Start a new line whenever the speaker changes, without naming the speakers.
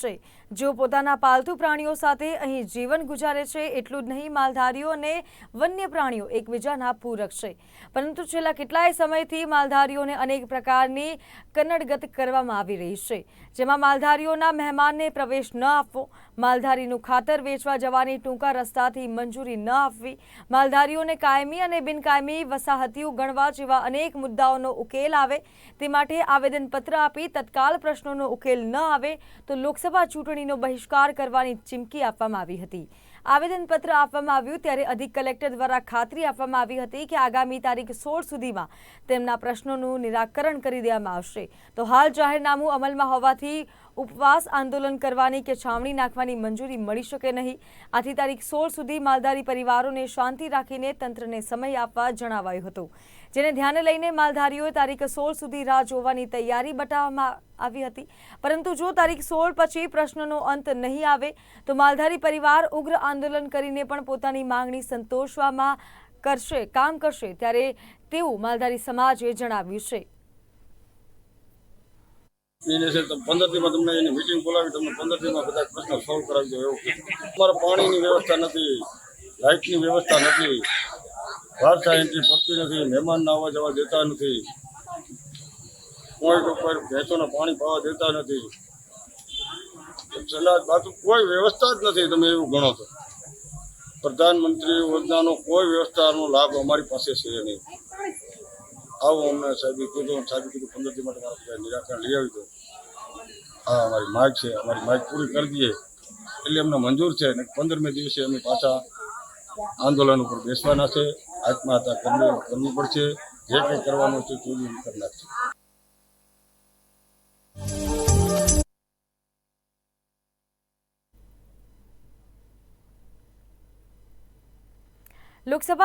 છે. જેઓ પોતાના પાલતુ પ્રાણીઓ સાથે અહીં જીવન ગુજારે છે, એટલું જ નહીં, માલધારીઓ અને વન્ય પ્રાણીઓ એકબીજાના પૂરક છે. પરંતુ છેલ્લા કેટલાય સમયથી માલધારીઓને અનેક પ્રકારની કન્નડગત કરવામાં આવી રહી છે. જેમાં માલધારીઓના મહેમાનને પ્રવેશ ન આપવો, માલધારીનું ખાતર વેચવા જવાની ટૂંકા રસ્તાથી મંજૂરી ન આપવી, માલધારીઓને કાયમી અને બિનકાયમી વસાહતીઓ ગણવા જેવા અનેક મુદ્દાઓનો ઉકેલ આવે, તે માટે આવેદનપત્ર આપી તત્કાલ પ્રશ્નોનો ઉકેલ ન આવે, તો લોકસભા ચૂંટણીનો બહિષ્કાર કરવાની ચીમકી આપવામાં આવી હતી. આવેદનપત્ર આપવામાં આવ્યું ત્યારે અધિક કલેક્ટર દ્વારા ખાતરી આપવામાં આવી હતી કે આગામી તારીખ સોળ સુધીમાં તેમના પ્રશ્નોનું નિરાકરણ કરી દેવામાં આવશે. તો હાલ જાહેરનામું અમલમાં હોવાથી ઉપવાસ આંદોલન કરવાની કે છાવણી નાખવાની મંજૂરી મળી શકે નહીં. આથી તારીખ સોળ સુધી માલધારી પરિવારોને શાંતિ રાખીને તંત્રને સમય આપવા જણાવાયું હતું. જેને ધ્યાને લઈને માલધારીઓએ તારીખ સોળ સુધી રાહ જોવાની તૈયારી બતાવવામાં આવી હતી. પરંતુ જો તારીખ સોળ પછી પ્રશ્નનો અંત નહીં આવે, તો માલધારી પરિવાર ઉગ્ર આંદોલન કરીને પણ પોતાની માંગણી સંતોષવામાં કરશે, કામ કરશે, ત્યારે તેવું માલધારી સમાજે જણાવ્યું છે.
વ્યવસ્થા નથી, લાઇટની વ્યવસ્થા નથી વાર સાહેબથી પડતી નથી, મહેમાનને આવવા જવા દેતા નથી. કોઈ કોઈ ભેંસોને પાણી પાવા દેતા નથી. છેલ્લા બાકી કોઈ વ્યવસ્થા જ નથી, તમે એવું ગણો તો પ્રધાનમંત્રી યોજનાનો કોઈ વ્યવસ્થાનો લાભ અમારી પાસે છે નહીં. આવો અમને સાહેબ કીધું સાહેબ કીધું પંદર દી માટે મારા નિરાકરણ લઈ આવી દો. હા અમારી માગ છે, અમારી માગ પૂરી કરી દઈએ. એટલે અમને મંજૂર છે અને પંદરમે દિવસે અમે પાછા આંદોલન ઉપર બેસવાના છે. આત્મહત્યા કરવી કરવી પડશે. જે કંઈ કરવાનું છે તે કરી નાખશે.
લોકસભા